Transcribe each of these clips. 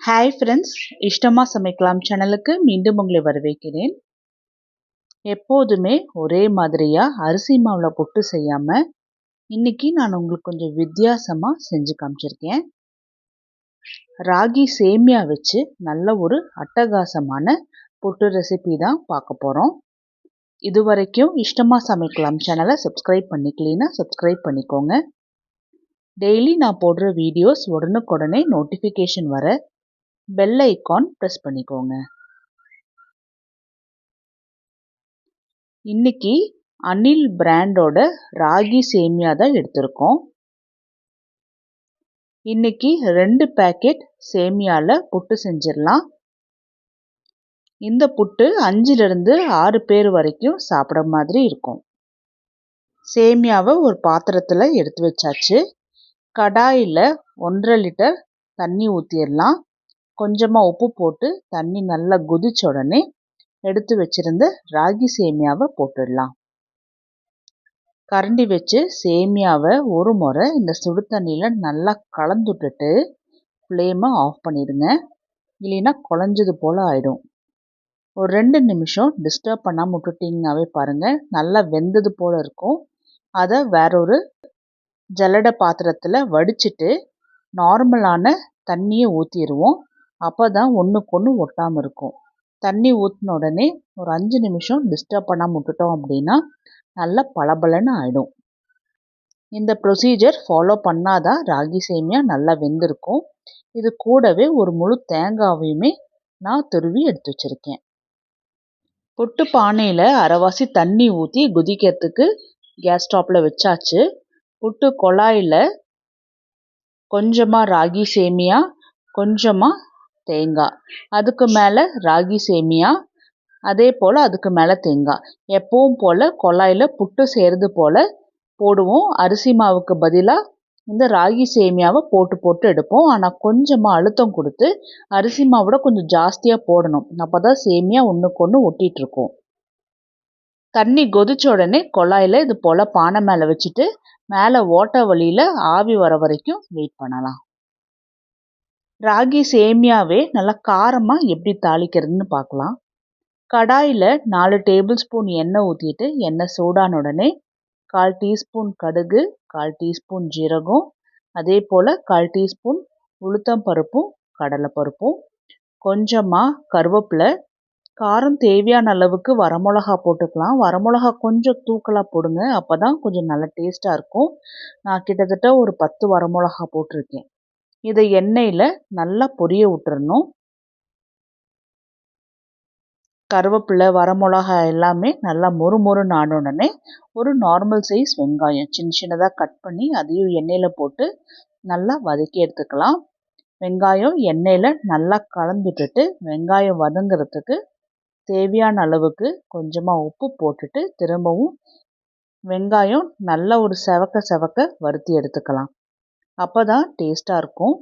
Hi friends இஷ்டமாக சமைக்கலாம் சேனலுக்கு மீண்டும் உங்களை வரவேற்கிறேன். எப்போதுமே ஒரே மாதிரியாக அரிசி மாவில் புட்டு செய்யாமல் இன்றைக்கி நான் உங்களுக்கு கொஞ்சம் வித்தியாசமாக செஞ்சு காமிச்சிருக்கேன். ராகி சேமியா வச்சு நல்ல ஒரு அட்டகாசமான புட்டு ரெசிபி தான் பார்க்க போகிறோம் இது வரைக்கும் இஷ்டமாக சமைக்கலாம் சேனலை சப்ஸ்கிரைப் பண்ணிக்கலீன்னா சப்ஸ்கிரைப் பண்ணிக்கோங்க. டெய்லி நான் போடுற வீடியோஸ் உடனுக்குடனே நோட்டிஃபிகேஷன் வர பெல் ஐக்கான் ப்ரெஸ் பண்ணிக்கோங்க. இன்னைக்கு அனில் பிராண்டோட ராகி சேமியா தான் எடுத்திருக்கோம். இன்னைக்கு ரெண்டு பேக்கெட் சேமியாவில் புட்டு செஞ்சிடலாம். இந்த புட்டு அஞ்சுலேருந்து ஆறு பேர் வரைக்கும் சாப்பிட்ற மாதிரி இருக்கும். சேமியாவை ஒரு பாத்திரத்தில் எடுத்து வச்சாச்சு. கடாயில் ஒன்றரை லிட்டர் தண்ணி ஊற்றிடலாம் கொஞ்சமாக உப்பு போட்டு தண்ணி நல்லா கொதிச்ச உடனே எடுத்து வச்சுருந்த ராகி சேமியாவை போட்டுடலாம். கரண்டி வச்சு சேமியாவை ஒரு முறை இந்த சுடு தண்ணியில் நல்லா கலந்துட்டுட்டு ஃப்ளேமை ஆஃப் பண்ணிடுங்க. இல்லைன்னா குழஞ்சது போல் ஆகிடும் ஒரு ரெண்டு நிமிஷம் டிஸ்டர்ப் பண்ணாமல் விட்டுட்டிங்கனாவே பாருங்கள் நல்லா வெந்தது போல் இருக்கும். அதை வேறொரு ஜல்லடை பாத்திரத்தில் வடிச்சிட்டு நார்மலான தண்ணியை ஊற்றிடுவோம் அப்போ தான் ஒன்றுக்கொன்று ஒட்டாமல் இருக்கும். தண்ணி ஊற்றின உடனே ஒரு அஞ்சு நிமிஷம் டிஸ்டர்ப் பண்ணாமல் விட்டுட்டோம் அப்படின்னா நல்லா பளபளன்னு ஆகிடும் இந்த ப்ரொசீஜர் ஃபாலோ பண்ணாதான் ராகி சேமியா நல்லா வெந்திருக்கும். இது கூடவே ஒரு முழு தேங்காவையுமே நான் துருவி எடுத்து வச்சுருக்கேன். பொட்டு பானையில் அரைவாசி தண்ணி ஊற்றி குதிக்கிறதுக்கு கேஸ் ஸ்டாப்பில் வச்சாச்சு. புட்டு குழாயில் கொஞ்சமாக ராகி சேமியா கொஞ்சமாக தேங்காய் அதுக்கு மேலே ராகி சேமியா அதே போல் அதுக்கு மேலே தேங்காய் எப்பவும் போல் குழாயில் புட்டு செய்கிறது போல் போடுவோம். அரிசி மாவுக்கு பதிலாக இந்த ராகி சேமியாவை போட்டு போட்டு எடுப்போம். ஆனால் கொஞ்சமாக அழுத்தம் கொடுத்து அரிசி மாவோட கொஞ்சம் ஜாஸ்தியாக போடணும். அப்போ தான் சேமியா ஒன்றுக்கு ஒன்று ஒட்டிகிட்ருக்கோம் தண்ணி கொதிச்ச உடனே குழாயில் இது போல் பானை மேலே வச்சுட்டு மேலே ஓட்ட வழியில் ஆவி வர வரைக்கும் வெயிட் பண்ணலாம். ராகி சேமியாவே நல்லா காரமாக எப்படி தாளிக்கிறதுன்னு பார்க்கலாம். கடாயில் நாலு டேபிள் ஸ்பூன் எண்ணெய் ஊற்றிட்டு எண்ணெய் சூடான உடனே கால் டீஸ்பூன் கடுகு கால் டீஸ்பூன் ஜீரகம் அதே போல் கால் டீஸ்பூன் உளுத்தம் பருப்பும் கடலைப்பருப்பும் கொஞ்சமாக கருவேப்பிலை காரம் தேவையான அளவுக்கு வரமிளகா போட்டுக்கலாம். வரமிளகா கொஞ்சம் தூக்கலாக போடுங்க அப்போ தான் கொஞ்சம் நல்லா டேஸ்ட்டாக இருக்கும். நான் கிட்டத்தட்ட ஒரு பத்து வரமிளகா போட்டிருக்கேன். இதை எண்ணெயில் நல்லா பொரிய விட்டுறணும். கருவேப்பிலை வரமிளகா எல்லாமே நல்லா மொறு மொறுன்னு ஆன உடனே ஒரு நார்மல் சைஸ் வெங்காயம் சின்ன சின்னதாக கட் பண்ணி அதையும் எண்ணெயில் போட்டு நல்லா வதக்கி எடுத்துக்கலாம். வெங்காயம் எண்ணெயில் நல்லா கலந்துட்டுட்டு வெங்காயம் வதங்கிறதுக்கு தேவையான அளவுக்கு கொஞ்சமாக உப்பு போட்டுட்டு திரும்பவும் வெங்காயம் நல்லா ஒரு செவக்க செவக்க வறுத்தி எடுத்துக்கலாம். அப்போ தான் டேஸ்ட்டாக இருக்கும்.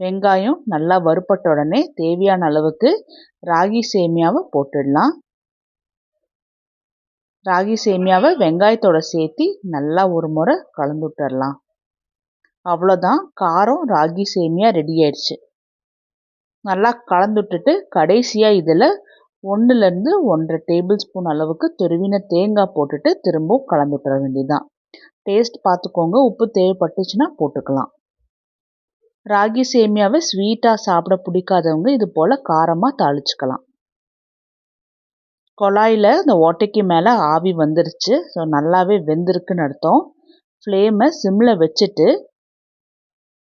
வெங்காயம் நல்லா வறுப்பட்ட உடனே தேவையான அளவுக்கு ராகி சேமியாவை போட்டுடலாம். ராகி சேமியாவை வெங்காயத்தோட சேர்த்து நல்லா ஒரு முறை கலந்து விட்டுடலாம். அவ்வளோதான் காரம் ராகி சேமியா ரெடி ஆயிடுச்சு. நல்லா கலந்து விட்டுட்டு கடைசியாக இதில் ஒன்றுலேருந்து ஒன்றரை டேபிள் ஸ்பூன் அளவுக்கு துருவின தேங்காய் போட்டுட்டு திரும்பவும் கலந்து விட்டுற வேண்டியதுதான். டேஸ்ட் பார்த்துக்கோங்க உப்பு தேவைப்பட்டுச்சுன்னா போட்டுக்கலாம். ராகி சேமியாவை ஸ்வீட்டாக சாப்பிட பிடிக்காதவங்க இது போல் காரமாக தாளிச்சுக்கலாம். குழாயில் இந்த ஓட்டைக்கு மேலே ஆவி வந்துருச்சு. ஸோ நல்லாவே வெந்திருக்குன்னு அர்த்தம். ஃப்ளேமை சிம்மில் வச்சுட்டு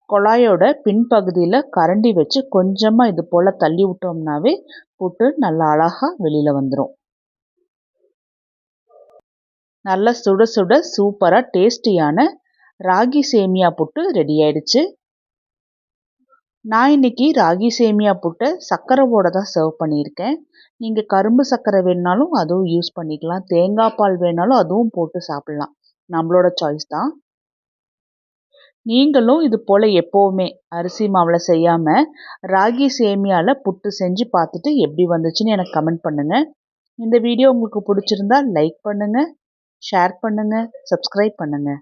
குழாயோட பின்பகுதியில் கரண்டி வச்சு கொஞ்சமாக இது போல் தள்ளி விட்டோம்னாவே புட்டு நல்லா அழகாக வெளியில் வந்துடும் நல்லா சுட சுட சூப்பராக டேஸ்டியான ராகி சேமியா புட்டு ரெடி ஆயிடுச்சு. நான் இன்றைக்கி ராகி சேமியா புட்டை சர்க்கரைவோட தான் சர்வ் பண்ணியிருக்கேன். நீங்கள் கரும்பு சர்க்கரை வேணுனாலும் அதுவும் யூஸ் பண்ணிக்கலாம். தேங்காய் பால் வேணாலும் அதுவும் போட்டு சாப்பிட்லாம். நம்மளோட சாய்ஸ் தான். நீங்களும் இது போல் எப்போவுமே அரிசி மாவில் செய்யாமல் ராகி சேமியாவில் புட்டு செஞ்சு பார்த்துட்டு எப்படி வந்துச்சுன்னு எனக்கு கமெண்ட் பண்ணுங்கள் இந்த வீடியோ உங்களுக்கு பிடிச்சிருந்தா லைக் பண்ணுங்கள் ஷேர் பண்ணுங்கள் சப்ஸ்கிரைப் பண்ணுங்கள்